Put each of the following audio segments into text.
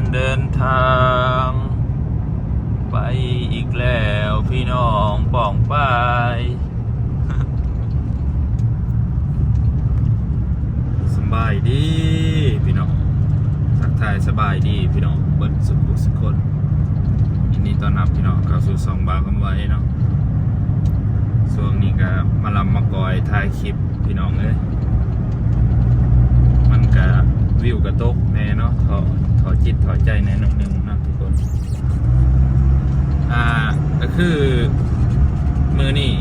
การเดินทาง ไปอีกแล้วพี่น้องป่องไปสบายดีพี่น้องทักทายสบายดีพี่น้องเบิดสุขสุขคนยินดีต้อนรับพี่น้องเข้าสู่สองบาร์คำไว้เนาะช่วงนี้ก็มาลำมากอยถ่ายคลิปพี่น้องเอ้ยมันก็วิวกระตกแน่เนาะถอ ถอจิตถอใจแน่นอนหนึ่งนะทุกคน อ่าก็คือมือนี่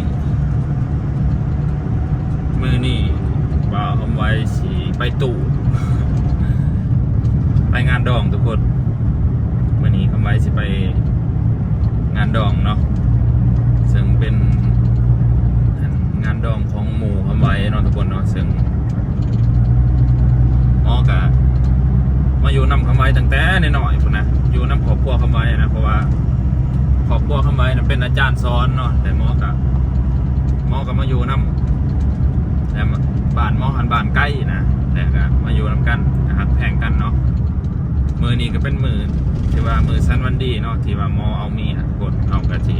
มือนี่ว่าเอาไว้สีไปตู่ไปงานดองทุกคนมือนี้เอาไว้สิไปงานดองเนาะซึ่งเป็นงานดองของหมู่เอาไว้เนาะทุกคนเนาะซึ่งหมอกะ มาอยู่นำคำไว้ตั้งแต่น้อยๆพุ่นนะอยู่นำครอบครัวคำไว้นะเพราะว่าครอบครัวเข้ามานะเป็นอาจารย์สอนเนาะแต่หมอกับหมอกับมาอยู่น้ำแต่บ้านหมอหันบ้านใกล้นะแต่ก็มาอยู่น้ำกันนะครับแพงกันเนาะมือนี้ก็เป็นมือที่ว่ามือสั้นวันดีเนาะที่ว่าหมอเอามีดกดเอากระชี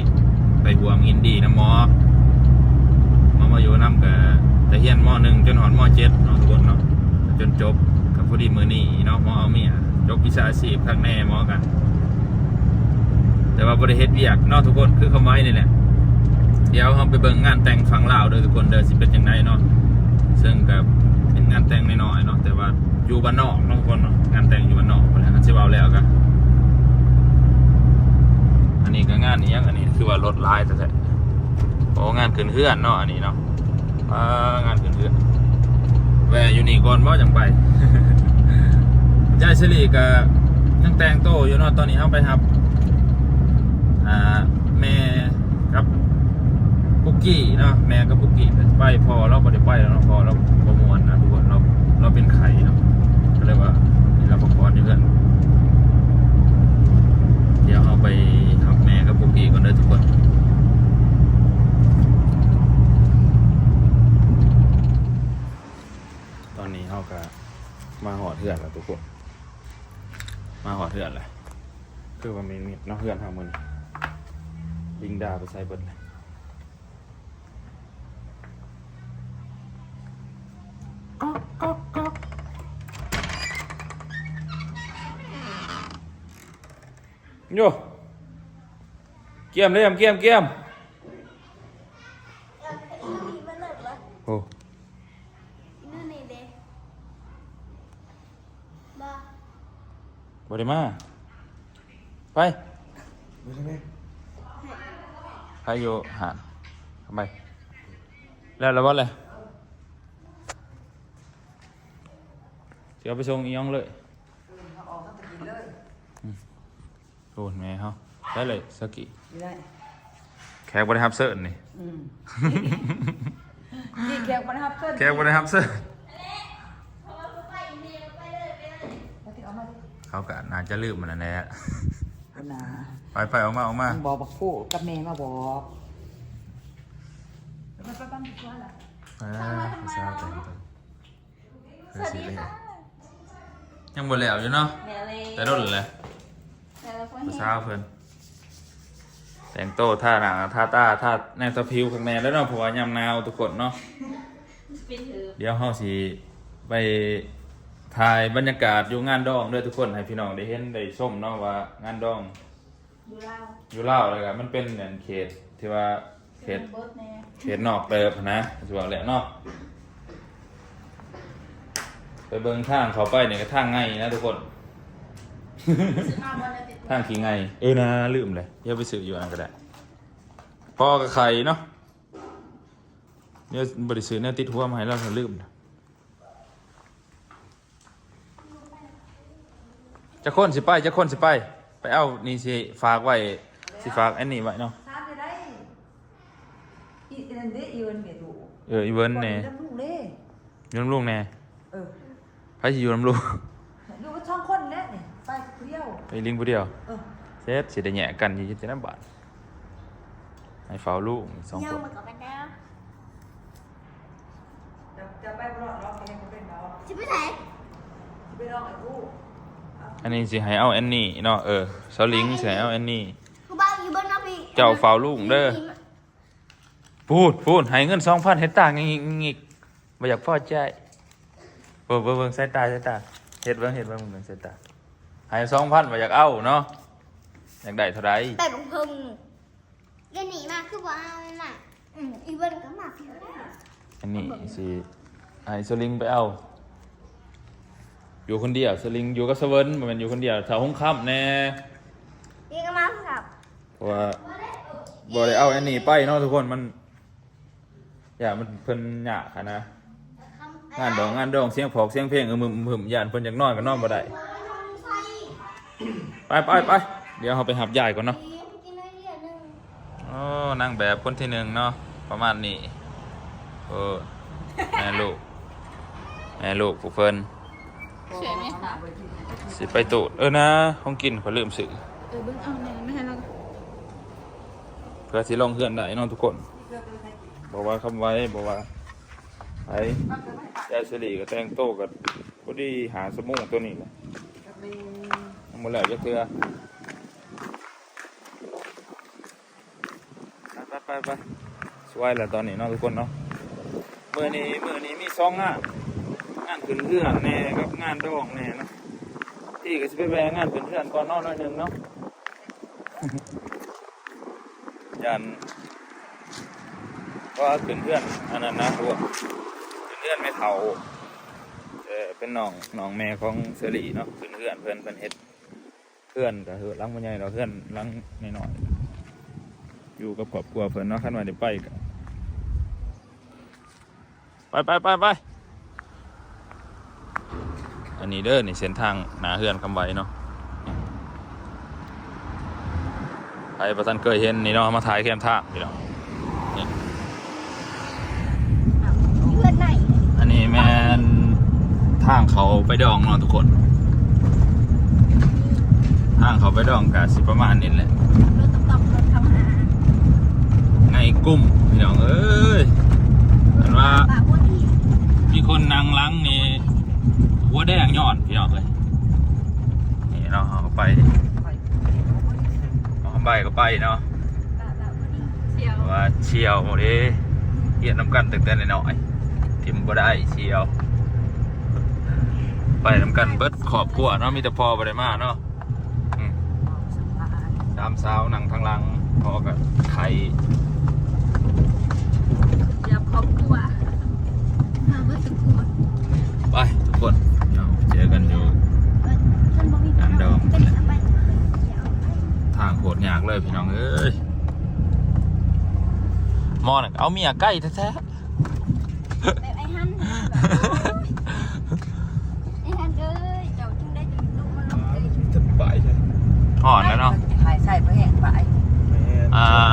ไปห่วงินดีนะหมอหมอมาอยู่น้ำกับแต่เฮียนหมอหนึ่งจนหอนหมอเจ็ดเนาะทุกคนเนาะจนจบ พอดีมือนี้เนาะหมอเอามีดจบวิชาชีพข้างแน่หมอกัน แต่ว่าบริเฮ็ดเวียกนอกทุกคนคือคำไว้นี่แหละเดี๋ยวเราไปเบิ่งงานแต่งฝั่งลาวเด้อทุกคนเด้อสิเป็นจังไดเนาะซึ่งกับเป็นงานแต่งน้อยๆเนาะแต่ว่าอยู่บ้านนอกเนาะทุกคนเนาะงานแต่งอยู่บ้านนอกพุ่นและกันสิเว้าแล้วกันอันนี้ก็งานนี้ยังอันนี้คือว่ารถลายแต่ๆโอ้งานขึ้นเฮือนเนาะอันนี้เนาะงานขึ้นเฮือน แวะอยู่นี่ก่อนบ่จังไปยายสิริก็ยังแต่งโตอยู่เนาะตอนนี้เฮาไปครับอ่าแม่กับปุกกี้เนาะแม่กับปุกกี้ไปพอเราบ่ได้ไปแล้วเนาะพอเราประมวลนะทุกคนเราเราเป็นไข่เนาะก็เลยว่านี่เราประกอบอยู่กันเดี๋ยวเอาไปทำแม่กับปุกกี้ก่อนเด้อทุกคนตอนนี้เขาก็มาหอดเถื่อนแล้วทุกคน มาหอดเถื่อนเลย คือว่ามีมีดเนอกเพื่อนทางมือนี่ลิงดาไปใส่เบิดเลยก๊อกก๊อกก๊อกโยเกี่ยมเลยมเกี่ยมเกี่ยมโอ้นู่นนี่เด้บ้า บไดมาไปไปอยู่หานทำไมแล้วแล้วว่าอะไรเดี๋ยวไปส่งอียองเลยโอ้แม่เขาได้เลยสกิไม่ได้แขกบริฮับเซิร์นนี่อืมนี่แขกมันฮับเส้นแขกบริฮับเซิร์นเอาที่เอามาดิเขาก็น่าจะลืมมันนั่นแหละเอานาไปไปออกมาออกมาบอกบอกผู้กับแม่มาบอกไปไปปั้มดีกว่าล่ะเออภาษาแต่งตัวเออสิเลยยังบ่แล้วอยู่เนาะแม่เลยแต่รถเลยแม่เลยคนภาเห็นษาเพิ่นแต่งโตวท่าหนังท่าตาท่าแนวสะพิวข้างในแล้วเนาะเพราะว่ายามหนาวทุกคนเนาะเป็นถือเดี๋ยวเฮาสิไป ถ่ายบรรยากาศอยู่งานดองด้วยทุกคนให้พี่น้องได้เห็นได้ชมเนาะว่างานดองดูเล่าอยู่ลาวเลยครับมันเป็นเหมือนเขตที่ว่าเขตเบิร์ดแน่เขตนอกเติบนะสิบอกแหละเนาะไปเบิ่งทางเขาไปเนี่ยก็ทางไงนะทุกคนซื้อมาวันละติดทางขี่ไงเออนะลืมเลยเดี๋ยวไปซื้ออยู่อันนั้นก็ได้พ่อกับไข่เนาะเดี๋ยวบริซื้อเนี่ยติดหัวมาให้เราถ้าลืมนะ จะคนสิไปจะคนสิไป ไปเอานี่สิฝากไว้สิฝากอันนี้ไว้เนาะทานไปได้อีนันเด้อีวันเมียดูเอออีเวนต์แน่น้ำลูกเล่อยู่น้ำลูกแน่เออไปสิอยู่น้ำลูก ลูกก็ช่องคนแน่เนี่ยไปเที่ยวไปลิงผู้เดียว เออเซ็ตสิได้แหย่กันอยี่จะน้ำบาทให้เฝ้าลูกสองเยี่ยควนมากับกันแล้วจะจะไปรอดรอดไปยังเป็นเราจะไปไหนไปรอดไอ้ผู้เอาอันนี้สิให้เอาแอนนี่เนาะเออสลิงสิให้เอาแอนนี่กูบ้าอยู่บนน้ำพี่เจ้าเฝ้าลูกเด้อ พูดพูดให้เงินสองพันเฮ็ดต่างงิกงิกบ่อยากพอใจเบิ่งเบิ่งเบิ่งสายตาสายตาเฮ็ดเบิ่งเฮ็ดเบิ่งเบิ่งสายตาให้สองพันบ่อยากเอาเนาะอยากได้เท่าไรแต่บังเพิงเดี๋ยวหนีมาคือว่าเอาน่ะอืมอีเวนก็มาเพียวได้อันนี้สิให้สลิงไปเอา อยู่คนเดียวสลิงอยู่กับสเวิร์นบ่แม่นอยู่คนเดียวถ้าห้องค่ำแน่นี่ก็มาครับเพราะว่าบ่ได้เอาอันนี้ไปเนาะทุกคนมัน อย่ามันเพิ่นยากอะนะงานดองงานดองเสียงผอกเสียงเพลงเออมึมมึมย่านเพิ่นอยากนอนก็นอนบ่ได้ไปไปไปเดี๋ยวเราไปหับยายก่อนเนาะกินน้อยเดียวนึงโอ้นางแบบคนที่หนึ่งเนาะประมาณนี้โอ้แม่ลูกแม่ลูกผู้เพิ่น สวยไหมคะสิไปตูดเออนะห้องกินขอยลืมซื้อเออเบิ้งเอาเนี่ยไม่ให้เราเพื่อสิลงเฮือนได้เนาะทุกคน บอกว่าคำไว้บอกว่าไอ้ยายสิริก็แต่งโตวกับพอดีหาสมุงตัวนี้แหละหมดแล้วจะเทื่อไปไปไปสวยแล้วตอนนี้เนาะทุกคนเนาะมือนี้มือนี้มีสองงานงาน ขึ้นเพื่อนแน่กับงานดองแน่เนาะที่ก็จะไปแวะงานขึ้นเพื่อนก่อนนอนหน่อยหนึงเนาะยันว่าขึ้นเพื่อนอันนั้นนะรวมขึ้นเพื่อนไม่เท่าเออเป็นน้องน้องแม่ของเสรีเนาะขึ้นเพื่อนเพื่อนเพื่อนเฮ็ดเพื่อนก็คือลังมันใหญ่เราเพื่อนลังน้อยๆอยู่กับครอบครัวเพื่อนเนาะขั้นว่าจะไปกันไปไปไปไป นนี้เด้อนี่เส้นทางหนาเฮือนคำไว้เนาะใครประทันเคยเห็นนี่เนาะมาถ่ายแคมทางพี่น้องนี่เพื่อนไหนอันนี้แมนทางเขาไปดองเนาะทุกคน ทางเขาไปดองกะสิประมาณนี้แหละรถตบรถทำหาในกลุ่มพี่น้องเอ้ยอันว่ามีคนนางล้างนี่ หัวแดงยอดพี่น้องเลยนี่เนาะเอาเข้าไปเอาเข้าไปก็ไปเนาะปากว่าพี่เที่ยวเพราะว่าเชียวหมดเด้เหียนน้ำกันตั้งแต่น้อยๆทิมบ่ได้เชียว ไปน้ำกันเบิดขอบกลัวเนาะมีแต่พอบ่ได้มาเนาะอืมสามสาวนั่งทางหลังพอกับไข่เดี๋ยวครอบครัวมาเบิ้งตะกรวดไปทุกคนเดี๋ยวเจอกันอยู่ ท่านบอกมีเป็นเอาไป ทางโค ตรยากเลยพี่น้องเอ้ยมอนะเอาเมียใกล้แท้แบบไอ้ฮันไอ้ฮันเอ้ยเจ้าจึงได้จึงลูกมันลงเลยจะไปใช่หอดแล้วเนาะหายใส่ไปแห้งไปอ่า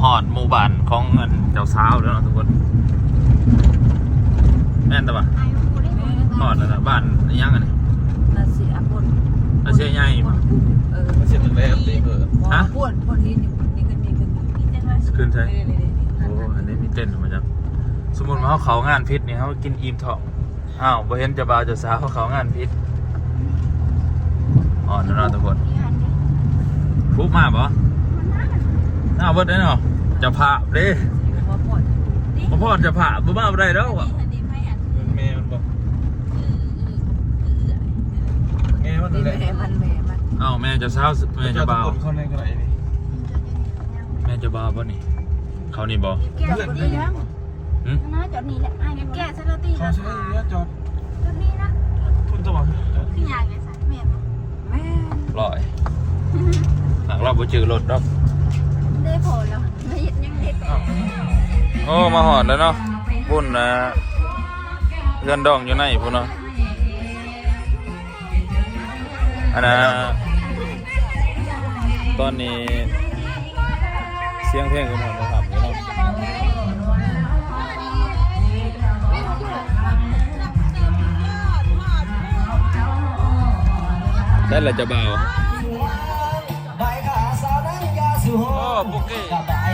หอดหมู่บ้านของเงินเจ้าสาวแล้วเนาะทุกคน แม่นแต่ปะ อายุได้หมด หอดแล้วนะบ้านอิหยังอันนี้ นาเสียบน อาเชียใหญ่ปะ เออ เชียตึกแรกตีเออ ฮะพ่นพ่นนี้นี่นี่ขึ้นนี่ขึ้น มีแต่ว่า ขึ้นใช่นี่นี่นี่โอ้อันนี้มีเต้นมาจังสมมติว่าเขาเขางานพิษนี่เขากินอิ่มท้องอ้าวบ่เห็นเจะบ่าวเจะสาวเขาเขางานพิษอ่อนแล้วเนาะทุกคนมีฮันเนี่ยฟุบมาปะมันน่าน่าเบิดได้เนาะเจะผ่าเด้ว่าพ่นพ่อพ่อจะผ่าบ่มาบ่ได้แล้วอะอันนี้ไม่อันแม่มันบอกแม่มันนี่แหละแม่มันแม่มันอ้าวแม่เจะสาวแม่เจะบ่าวเขาเล่นกันไหนนี่แม่เจะบ่าวบ่นี่ เขานี่บ่แก้วดีนะหึน่าจอดนี่แหละไอ้แก้วซาลาตีเขาราใช้คาเรือจอดจอดนี่นะทุนตัวจอดพี่ยางไงสัตว์แม่บอกแม่ลอยหากเราบ่จือรถดอกได้พอแล้วไม่ยังได้แต่โอ้มาหอดแล้วเนาะพุ่นนะเพื่อนดองอยู่ในพุ่นเนาะอันน่ะตอนนี้เสียงเพลงก็หมดแล้วครับ ด้ละจะเบานั่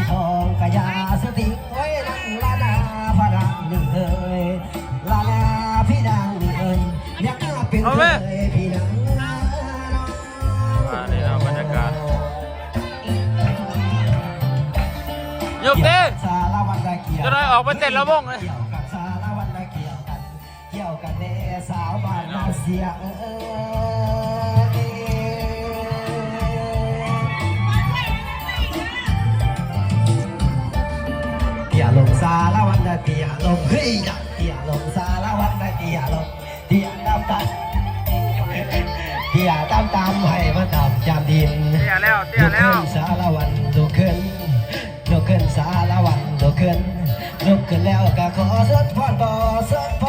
โอนั่ลาดะเอ้าดนี่เอเป็ามาเนี่บรรยากาศยกเด้จะได้ออกไปเต้นแล้วบงเลยเกี่ยกับสาวบ้านนาเสียเอ้ย สารวันนะเตี่ยลงเฮ้ยอยาเตี่ยลงสารวันนะเตี่ยลงเตี่ยดำดำเตี่ยดำดำให้มันดำจำดินเตี้ยแล้วเตี้ยแล้วสารวันลุกขึ้นลุกขึ้นสารวันลุกขึ้นลุกขึ้นแล้วก็ขอสดพ่อต่อสดพ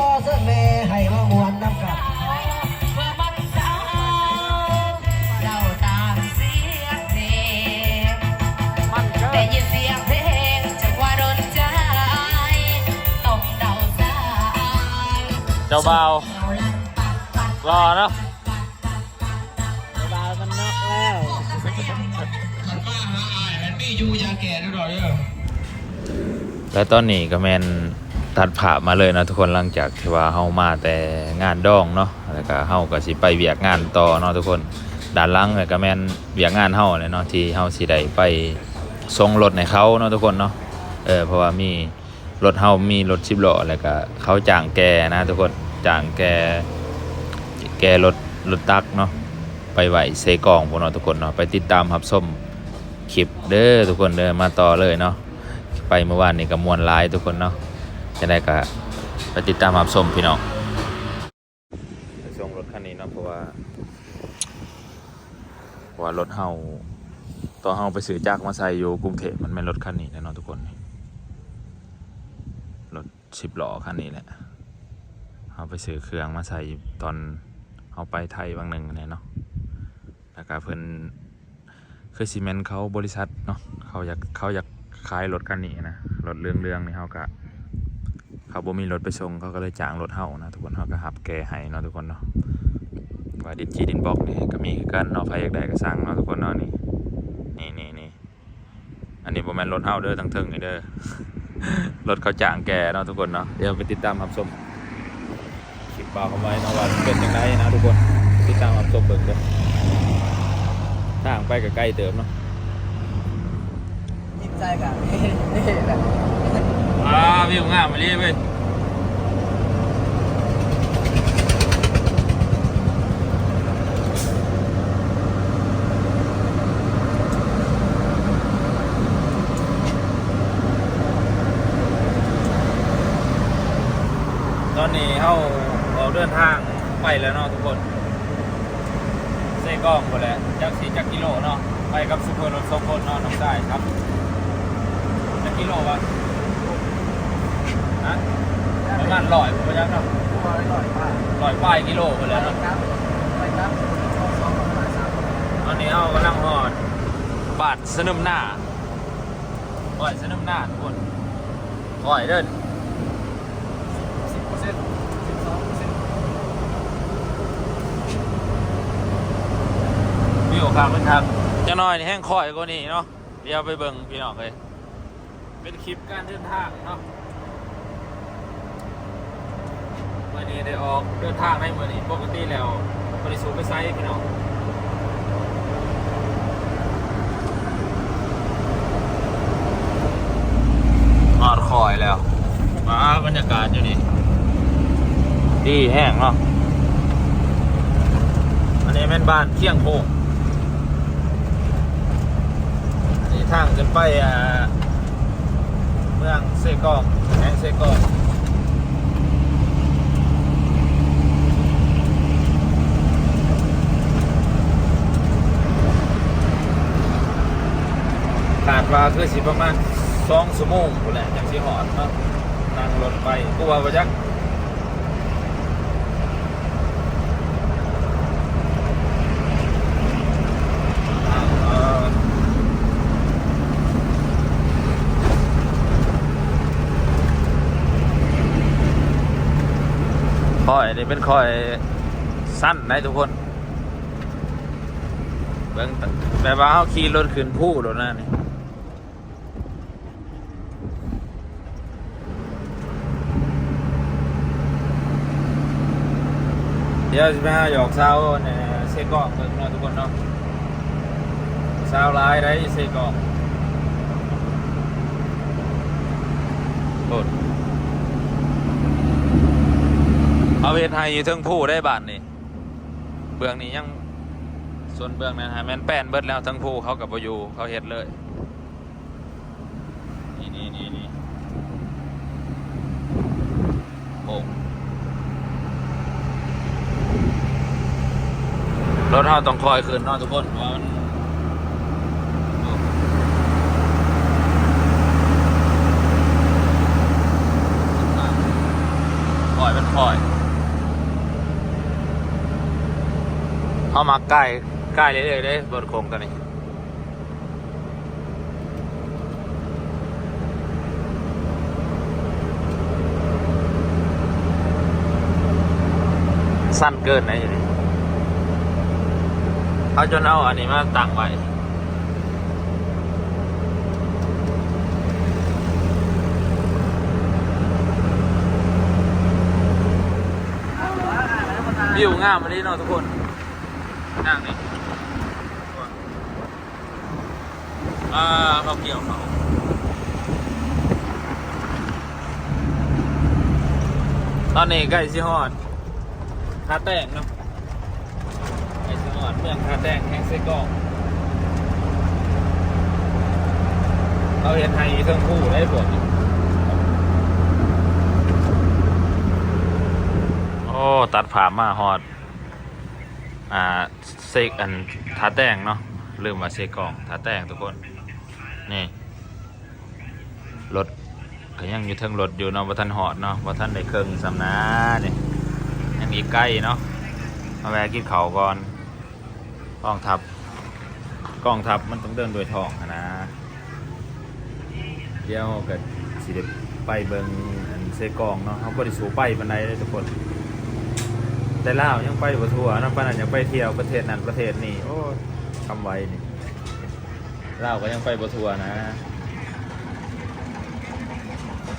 เจ้าบ่าวรอเนาะบามันนอกแล้วแล้วตอนนี้ก็แมนตัดผ่าพมาเลยนะทุกคนหลังจากที่ว่าเฮามาแต่งานดองเนาะแล้วก็เฮาก็สิไปเวียกงานต่อเนาะทุกคนด้านหลังเนี่ยก็แมนเวียกงานเฮาเลยเนาะที่เฮาสิได้ไปส่งรถให้เขาเนาะทุกคนเนาะเออเพราะว่ามีรถเฮามีรถสิบล้อแล้วก็เขาจ้างแกนะทุกคน จางแกแกรถรถตักเนาะไปไหวเซกองพวกเนาะทุกคนเนาะไปติดตามรับชมคลิปเด้อทุกคนเด้อมาต่อเลยเนาะไปเมื่อวานนี้ก็มวนลายทุกคนเนาะจะได้ก็ไปติดตามรับชมพี่น้องส่งรถคันนี้เนาะเพราะว่าว่ารถเฮาต่อเฮาไปซื้อจักรมาใส่อยู่กรุงเทพมันไม่นรถคันนี้แน่นอนทุกคนรถสิบล้อคันนี้แหละ เฮาไปซื้อเครื่องมาใส่ตอนเฮาไปไทยบางหนึ่งเนี่ยเนาะแล้วก็เพิ่นคือซีเมนต์เขาบริษัทเนาะเขาอยากเขาอยากขายรถคันนี้นะรถเรื่องเรื่องๆนี่เขาก็เขาบ่มีรถไปส่งเขาก็เลยจ้างรถเฮานะทุกคนเขาก็หับแกให้เนาะทุกคนเนาะว่าดินจีดินบล็อกนี่ก็มีกันเนาะใครอยากได้ก็สั่งเนาะทุกคนเนาะนี่นี่นี่นี่อันนี้บ่แม่นรถเฮาเด้อทั้งเทิงนี่เด้อรถเขาจ้างแกเนาะทุกคนเนาะเดี๋ยวไปติดตามรับชม บ่าวเข้าไว้เนาะว่าเป็นยังไงนะทุกคนติดตามรับชมเบิ่งเด้อทางไปก็ใกล้เติมเนาะยิ้มใจกันนี่แหละอ่าวิวงามมาเลยเว้ยตอนนี้เขาออกเดินทางไป แล้วเนาะทุกคนเซกล้องหมดแล้วจากสี่จากกิโลเนาะไปกับสุพรรณรถสองคนเนาะน้องได้ครับจากกิโลวะฮะประมาณร้อยผมยังครับตัวอร่อยมากร้อยป้ายกิโลไปแล้วเนาะไปครับตอนนี้เอากำลังหอดบาดสนึมหน้าปล่อยสนึมหน้าทุกคนปล่อยเดินสิบเปอร์เซ็นต์สิบสองเปอร์เซ็นต์ วิวข้างเป็นทางจะน้อยนี่แห้งคอยกว่านี้เนาะเดี๋ยวไปเบิ่งพี่น้องเลยเป็นคลิปการเดินทางเนาะวันนี้ได้ออกเดินทางในเมื่อนี้ปกติแล้วบริสุทธิ์ไปไซส์พี่น้องนอดคอยแล้ว มาบรรยากาศอยู่นี่ดีแห้งเนาะอันนี้เป็นบ้านเที่ยงโพง นี่ทางขึ้นไปเมืองเซกองแห่งเซกองขาดว่าคือสิประมาณสองชั่วโมงกูแหละจากสิหอดเนาะนั่งรถไปกูว่าประจักาเอ่อค อยนี่เป็นคอยสั้นนะทุกคนเบิ่งแบบว่าเขาขี่รถขึ้นผู้รถนั่นนี่เดี๋ยวจะไปหาหยอกเช้าเนี่ยเซกอกเบิ่งเนาะทุกคนเนาะเช้าร้ายได้เซกอกโทษ เอาเฮ็ดให้อยู่เทิงผู้ได้บาทนี่เบื้องนี้ยังส่วนเบื้องนั้นฮะแม่นแป้นเบิดแล้วเทั้งผู้เขากับบ่อยู่เขาเฮ็ดเลยนี่นี่นี่นี่โอ้รถเราต้องคอยคืนนอนทุกคนเพราะมันคอยเป็นคอย เข้ามาใกล้ใกล้เรื่อยๆเลยบนโครงกันนี่สั้นเกินนะอย่างนี้เอาจนเอาอันนี้มาตั้งไว้วิวงามมาดีเนาะทุกคน นั่งนี่อ่าเขาเกี่ยวเขาตอนนี้ใกล้สิฮอดท่าแตงเนาะใกล้สิฮอดเมืองท่าแตงแห่งเซกองเราเห็นไทยเครื่องคู่ได้ผลโอ้ ตัดผ่ามาฮอด อ่าเซกอันทาแต้งเนาะลืมมาเซกองทาแต้งทุกคน นี่รถก็ยังอยู่เทิงรถอยู่เนาะว่าท่านหอดเนาะว่าท่านได้เครื่องสำนาเนี่ยยังอีกใกล้เนาะมาแวะกินเขาก่อนกองทัพกองทัพมันต้องเดินโดวยทองนะเดี๋ยวก็สิได้ไปเบิงอันเซกองเนาะเขาบริสูไปบันไดเลยทุกคน แต่ลาวยังไปบ่ทั่วนะปานนั้นยังไปเที่ยวประเทศนั้นประเทศนี้โอ้ยทำไว้นี่ลาวก็ยังไปบ่ทั่วนะ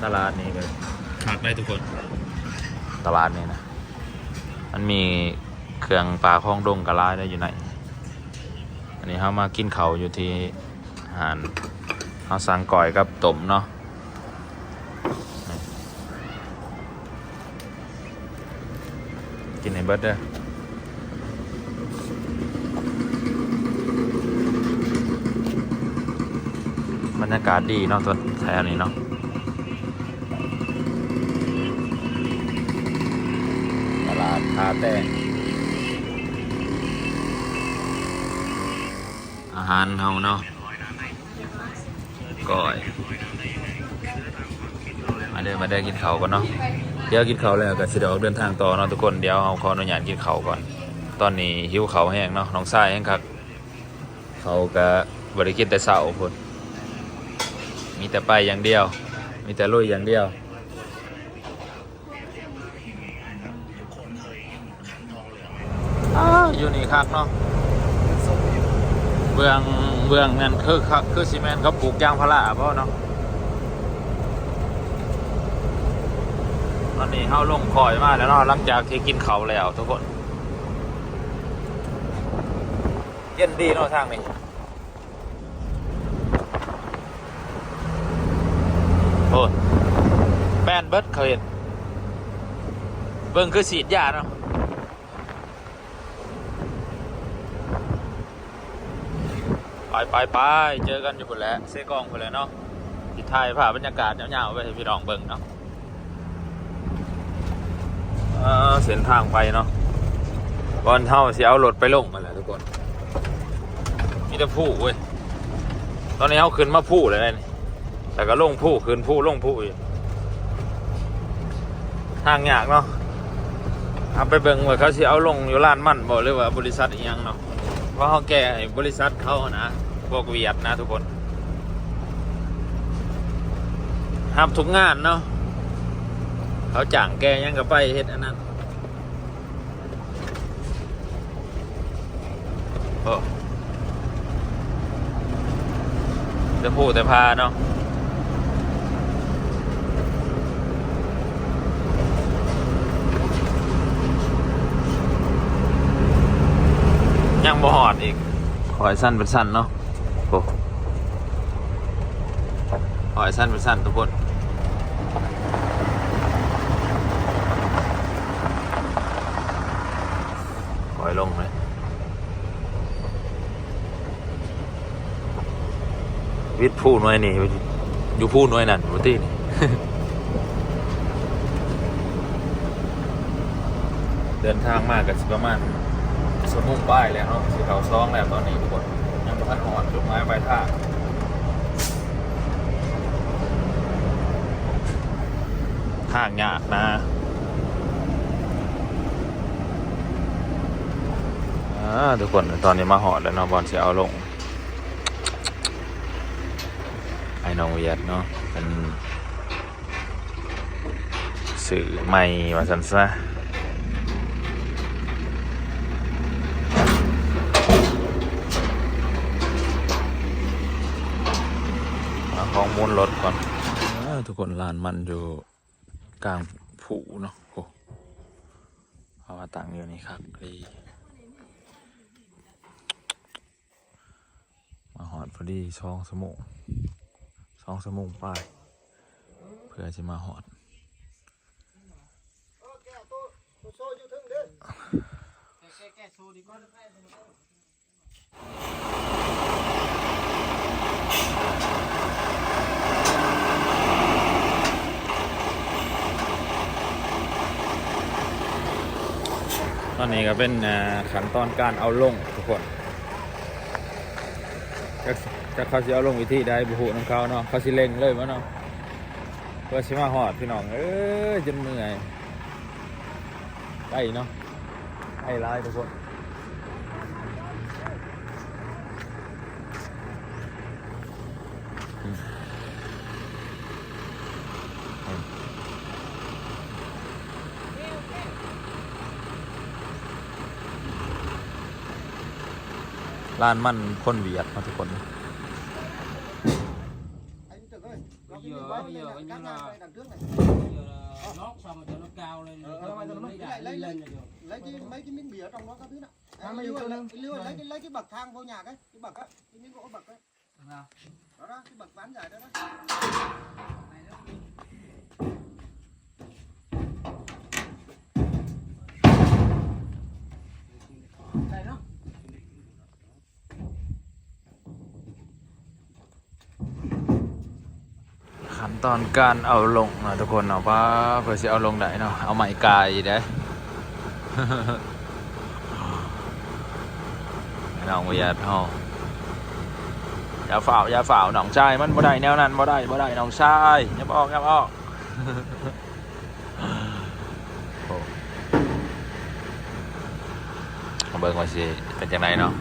ตลาดนี้ก็ขาดได้ทุกคนตลาดนี้นะมันมีเครื่องปลาคลองดงกะลาได้อยู่ไหนอันนี้เขามากินเขาวอยู่ที่หานเขาสั่งก่อยกับต้มเนาะ กินในเบิร์ดเด้อบรรยากาศดีเนาะตัวแถวนี้เนาะตลาดทาแต้อาหารเฮาเนาะก้อย มาเดินมาเดินกินเขากันเนาะ เดี๋ยวกินเขาวแล้วก็สิเดออกเดินทางต่อเนาะทุกคนเดี๋ยวเอาขออนุญาตกินเขาวก่อน ตอนนี้หิวเขาวแห้งเนาะน้องทรายแห้งคักเขาก็บริกินแต่เสาร์พุ่นมีแต่ไปอย่างเดียว มีแต่ลุยอย่างเดียว อ้าวอยู่นี่คักเนาะเบื้องเบื้องนั่นคือคักคือซีเมนต์เขาปลูกยางพาราเพราะเนาะ อนนี้เข้าลงคอยมาแล้วเนาะหลังจากที่กินเขาแล้วทุกคน เย็นดีเนาะทางนี้โอ้แบนเบิร์ดเขาเห็นเบิ่งคือสีดยาเนาะไปไปไปเจอกันอยู่บนแล้วเซกองบนแล้วเนาะทิศไทยผ่าบรรยากาศยาๆไปให้พี่น้องเบิ่งเนาะ เอ่อเส้นทางไปเนาะก่อนเท่าเสิเอารถไปลงมาแหละทุกคนมีแต่ผู้เว้ยตอนนี้เขาขึ้นมาผู้เลยนี่แต่ก็ลงผู้ขึ้นผู้ลงผู้อยู่ทางยากเนาะเอาไปเบิ่งว่าเขาสิเอาลงอยู่ร้านมันบอกเลยว่าบริษัทอีหยังเนาะว่าะเขาแก้ให้บริษัทเขานะพวกเวียดนะทุกคนห้ามทุกงานเนาะเขาจ่างแกยังกับไปเฮ็ดอันนั้น โอ้จะพูดแต่พาเนาะยังบ่หอดอีกหอยสั้นเป็นสั้นเนาะโอ้หอยสั้นเป็นสั้นทุกคน ลงเลย วิทย์พูดหน่วยนี่อยู่พูดหน่วยนั่นบุตรีนี่เดินทางมากกับประมาณสมุงป้ายแล้วเนาะสีเขาซองแล้วตอนนี้ทุกคนยังไม่ทันหอดจุดหมายปลายทาทางยากนะทุกคนตอนนี้มาหอดแล้วเนาะบอลเสียเอาลง ไอ้ น้องเวียดเนาะเป็นสื่อใหม่ว่าสันซะหาของมูลรถก่อนอทุกคนลานมันอยู่กลางผูเนาะโอ้เอามาตั้งอยู่นี่ครับดีมาหอดพอดีช่องสมุ งช่องสมุงป้ายเพื่อจะมาหอดตอนนี้ก็เป็นขั้นตอนการเอาลงทุกคน จะเขาสิเอาลงวิธีได้บุหุน้ำเขาเนาะเขาสิเล็งเลยมั้เนาะเพื่อชิมาหอดพี่น้อง เอ้ยจนเมื่อยไปเนาะไปร้ายทุกคนร้านมันคนเวียดมาทุกคน Ờ, cái nhà đằng trước này. lót xong rồi cho nó cao lên ờ, ờ, lấy lấy lấy cái mấy cái miếng bìa ở trong đó các thứ đó. Thang lấy ừ. cái lấy cái bậc thang vô nhà cái cái bậc á cái miếng gỗ bậc đấy đó đó cái bậc ván dài đó đó. ตอนการเอาลงนะทุกคนเนาะว่าเพื่อจะเอาลงได้เนาะเอาไม้กายได้น้องเวียดเฮาอย่าฝ่าวอย่าฝ่าวน้องชายมันบ่ได้แนวนั้นบ่ได้บ่ได้น้องชายอย่าบออกอย่าบออกโอ้มาเบิ่งว่าสิเป็นจังไดเนาะ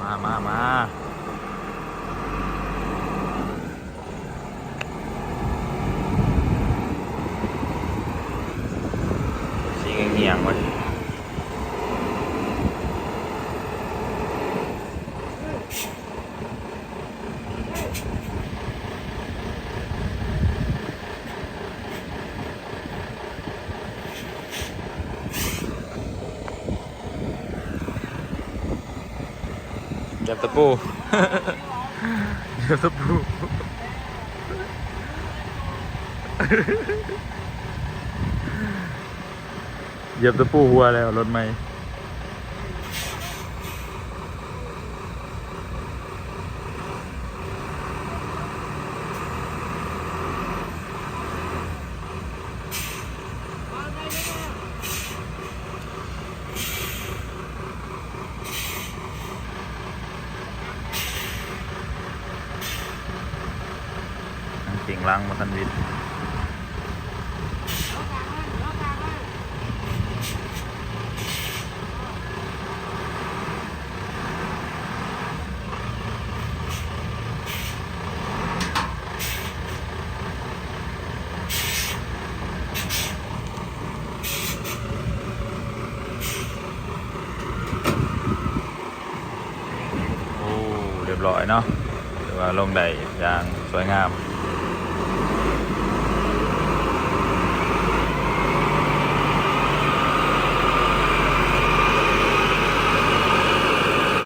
มามามาสีเงียงๆไว้เหยับตะปูเหยับตะปูเหยียบตะปูหัวแล้วรถไหม ล้างมาทันวิทย์โอ้เรียบร้อยเนาะว่าลงได้อย่างสวยงาม